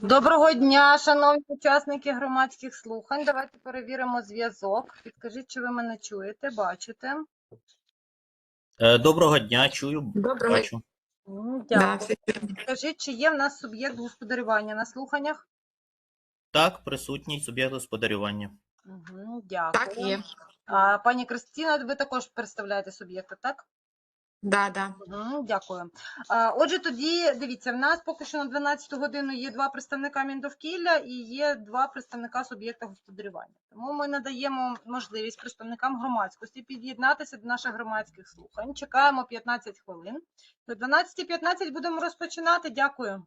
Доброго дня, шановні учасники громадських слухань. Давайте перевіримо зв'язок. Підкажіть, чи ви мене чуєте, бачите? Е, Доброго дня, чую, Доброго бачу. Дякую. Скажіть, чи є в нас суб'єкт господарювання на слуханнях? Так, присутній суб'єкт господарювання. Угу, дякую. Так, є. А, пані Кристина, ви також представляєте суб'єкта, так? Да, да. Угу, Дякую. Отже, тоді дивіться, в нас поки що на 12 годину є два представника Міндовкілля і є два представника суб'єкта господарювання. Тому ми надаємо можливість представникам громадськості під'єднатися до наших громадських слухань. Чекаємо 15 хвилин. До 12.15 будемо розпочинати. Дякую.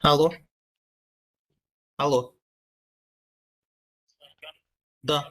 Алло? Алло? Да.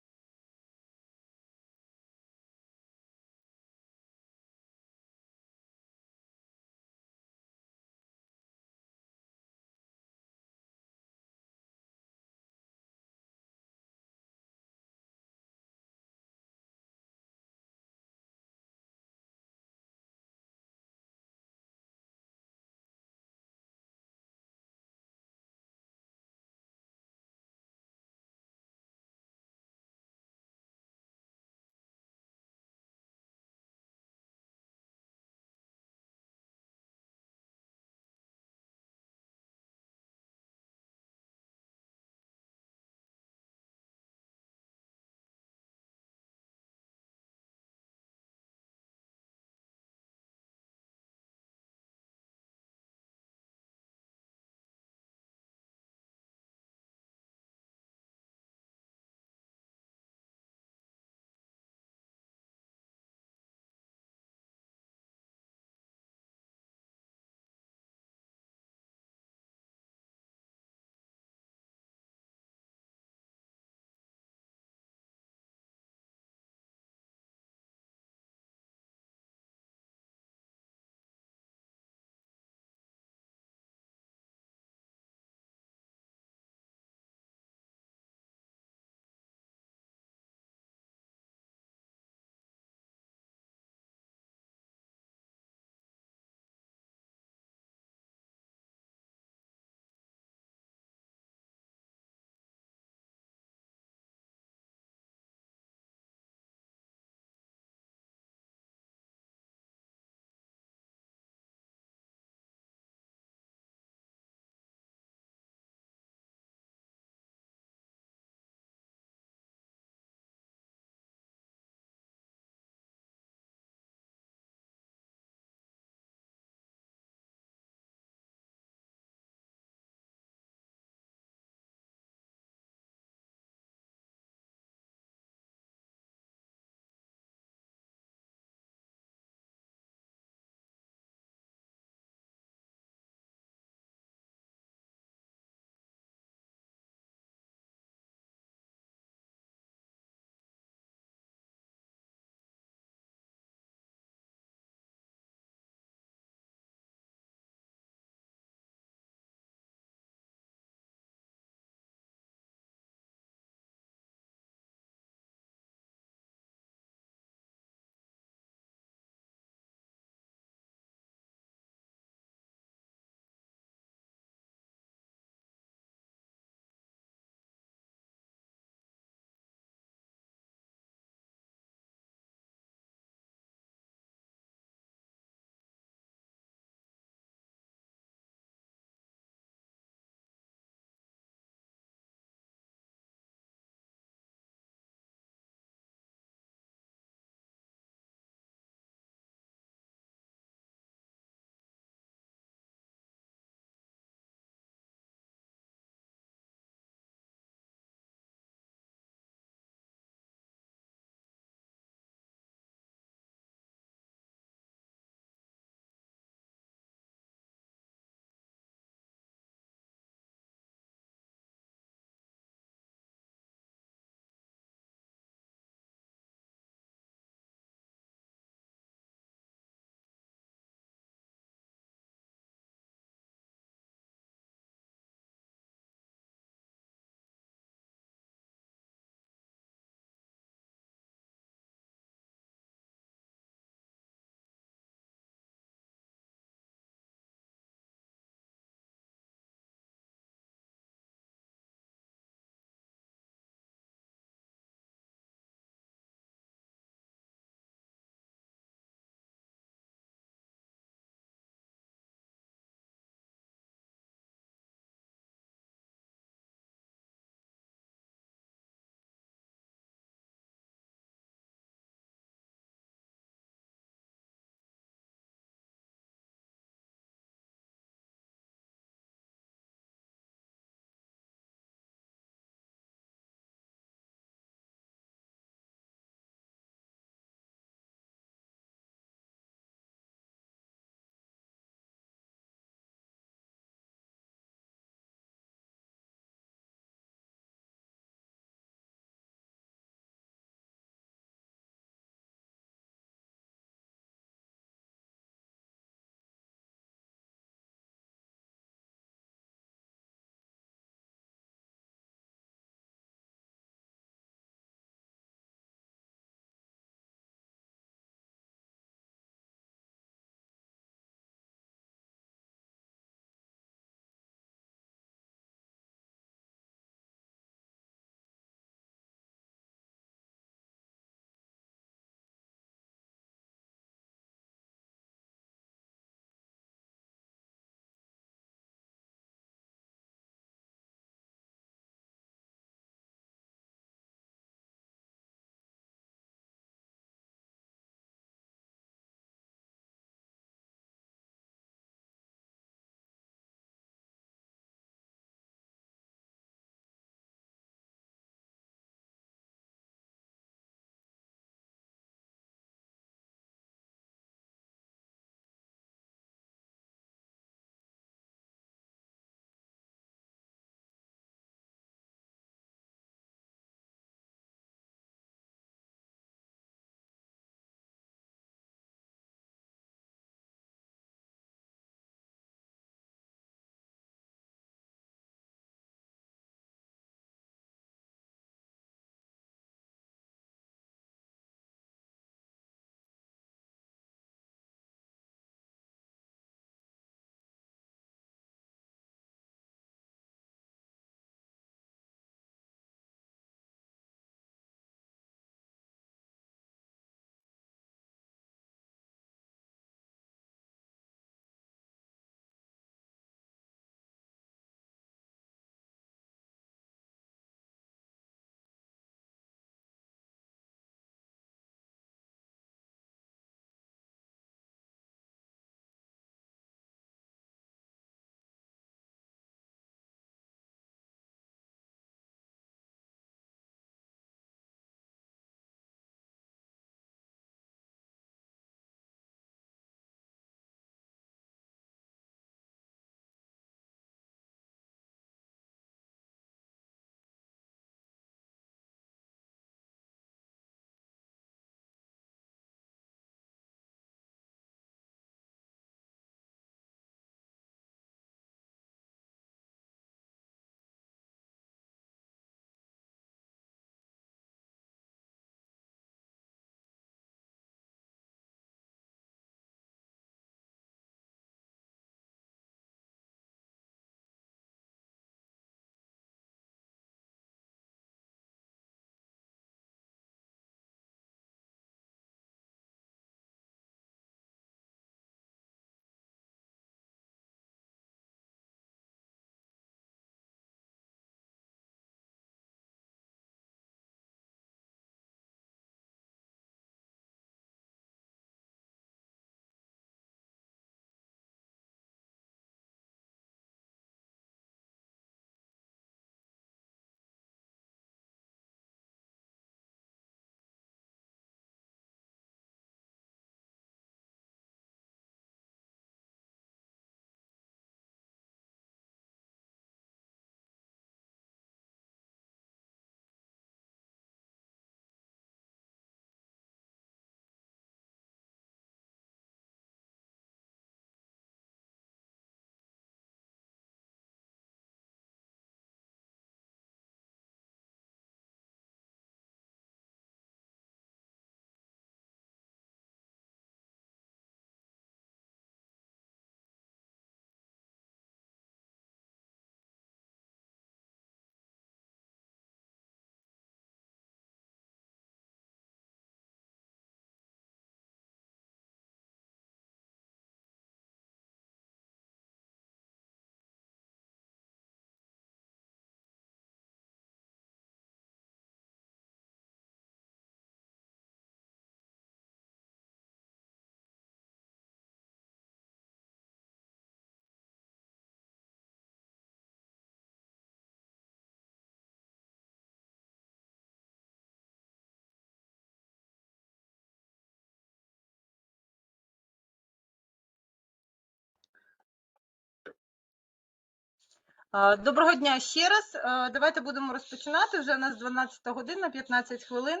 Доброго дня ще раз. Давайте будемо розпочинати. Вже у нас 12 година, 15 хвилин.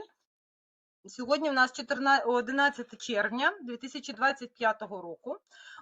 Сьогодні у нас 14 11 червня 2025 року.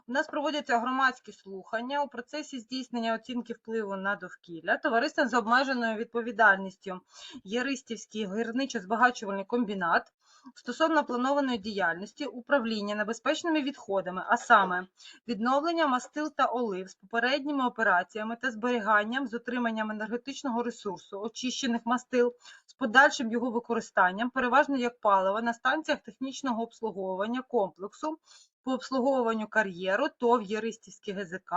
У нас проводяться громадські слухання у процесі здійснення оцінки впливу на довкілля. Товариством з обмеженою відповідальністю Єристівський гірничо-збагачувальний комбінат стосовно планованої діяльності управління небезпечними відходами, а саме відновлення мастил та олив з попередніми операціями та зберіганням з отриманням енергетичного ресурсу, очищених мастил, з подальшим його використанням, переважно як паливо на станціях технічного обслуговування комплексу по обслуговуванню кар'єру ТОВ Єристівський ГЗК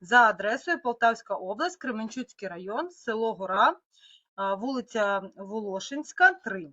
за адресою Полтавська область, Кременчуцький район, село Гора, вулиця Волошинська, 3.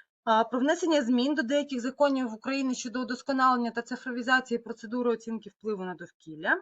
про внесення змін до деяких законів України щодо удосконалення та цифровізації процедури оцінки впливу на довкілля,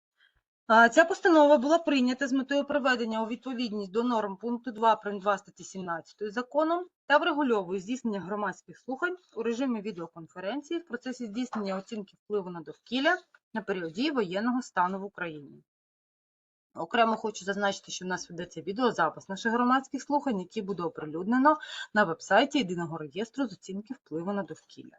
Ця постанова була прийнята з метою приведення у відповідність до норм пункту 2 прим. 2 статті 17 закону та врегульовує здійснення громадських слухань у режимі відеоконференції в процесі здійснення оцінки впливу на довкілля на період дії воєнного стану в Україні. Окремо хочу зазначити, що в нас ведеться відеозапис наших громадських слухань, які буде оприлюднено на вебсайті Єдиного реєстру з оцінки впливу на довкілля.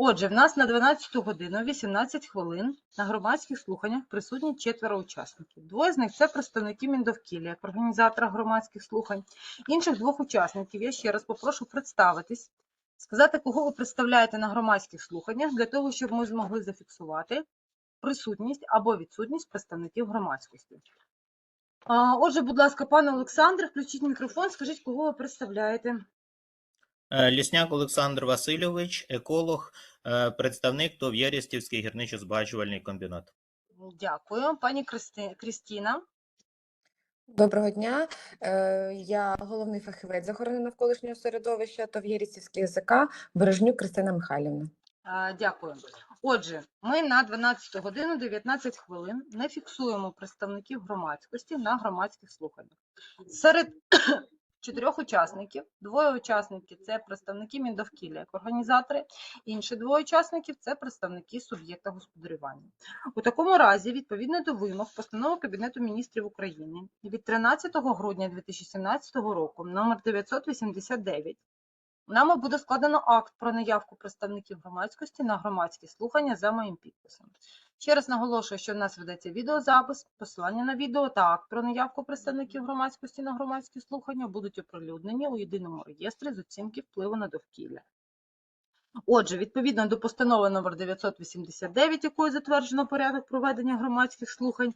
Отже, в нас на 12 годину 18 хвилин на громадських слуханнях присутні четверо учасників. Двоє з них це представники Міндовкілля, як організатора громадських слухань. Інших двох учасників я ще раз попрошу представитись, сказати, кого ви представляєте на громадських слуханнях, для того, щоб ми змогли зафіксувати присутність або відсутність представників громадськості. Отже, будь ласка, пане Олександр, включіть мікрофон, скажіть, кого ви представляєте. Е, Лісняк Олександр Васильович, еколог, е, представник ТОВ Єрістівський гірничо-збагачувальний комбінат. Дякую. Пані Кристи- Крістіна. Доброго дня. Е, Я головний фахівець з охорони навколишнього середовища Тов'єрісівський язика Бережнюк Кристина Михайлівна. Дякую. Отже, ми на 12 годину 19 хвилин не фіксуємо представників громадськості на громадських слуханнях. Серед чотирьох учасників, двоє учасників це представники Міндовкілля як організатори, інші двоє учасників це представники суб'єкта господарювання. У такому разі, відповідно до вимог постанови Кабінету міністрів України від 13 грудня 2017 року номер 989 Нами буде складено акт про наявку представників громадськості на громадські слухання за моїм підписом. Ще раз наголошую, що в нас ведеться відеозапис, посилання на відео та акт про наявку представників громадськості на громадські слухання будуть оприлюднені у єдиному реєстрі з оцінки впливу на довкілля. Отже, відповідно до постанови номер 989, якою затверджено порядок проведення громадських слухань,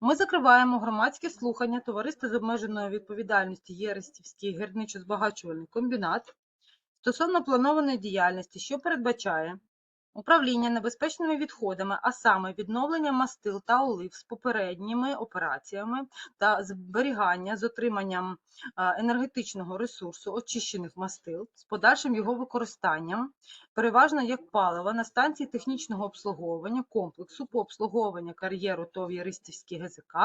ми закриваємо громадські слухання Товариства з обмеженою відповідальністю Єрестівський гірничо-збагачувальний комбінат стосовно планованої діяльності, що передбачає управління небезпечними відходами, а саме відновлення мастил та олив з попередніми операціями та зберігання з отриманням е, енергетичного ресурсу очищених мастил з подальшим його використанням, переважно як палива на станції технічного обслуговування комплексу по обслуговуванню кар'єру ТОВ Яристівський ГЗК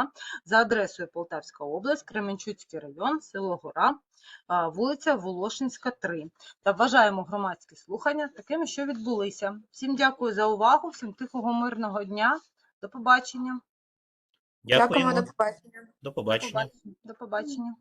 за адресою Полтавська область, Кременчуцький район, село Гора, вулиця Волошинська, 3. Та вважаємо громадські слухання такими, що відбулися. Всім дякую за увагу, всім тихого мирного дня. До побачення. Дякуємо, Дякуємо. до побачення. До побачення. До побачення.